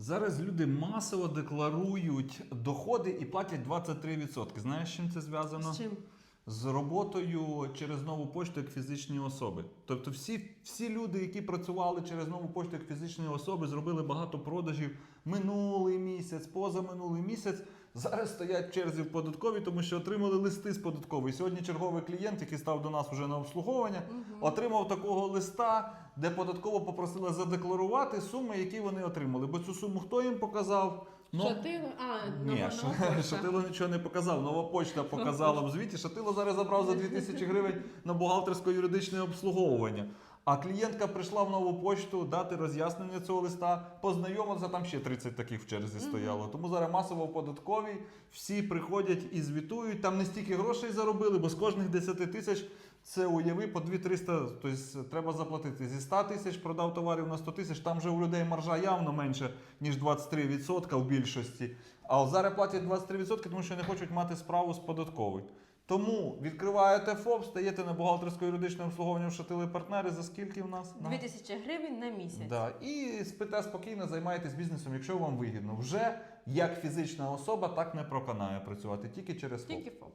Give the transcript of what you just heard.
Зараз люди масово декларують доходи і платять 23%. Знаєш, з чим це зв'язано? З чим? З роботою через нову пошту як фізичні особи. Тобто, всі, всі люди, які працювали через нову пошту як фізичні особи, зробили багато продажів минулий місяць, позаминулий місяць. Зараз стоять черзі в податковій, тому що отримали листи з податкової. Сьогодні черговий клієнт, який став до нас вже на обслуговування, отримав такого листа, де податково попросила задекларувати суми, які вони отримали. Бо цю суму хто їм показав? Ну, Шатило? А, ні, нова- Ш- Шатило нічого не показав. Нова почта показала в звіті. Шатило зараз забрав за 2000 гривень на бухгалтерсько-юридичне обслуговування. А клієнтка прийшла в нову почту дати роз'яснення цього листа, познайомилася, там ще 30 таких в черзі стояло. Тому зараз масово в податковій всі приходять і звітують. Там не стільки грошей заробили, бо з кожних 10 тисяч це уяви по 2-300, тобто треба заплатити. Зі 100 тисяч продав товарів на 100 тисяч, там вже у людей маржа явно менше, ніж 23% в більшості. А зараз платять 23%, тому що не хочуть мати справу з податковою. Тому відкриваєте ФОП, стаєте на бухгалтерсько-юридичне обслуговування в шатили партнери. За скільки в нас? На- 2000 гривень на місяць. Да. І спите спокійно, займаєтесь бізнесом, якщо вам вигідно. Вже як фізична особа так не проканає працювати, тільки через ФОП. Тільки ФОП.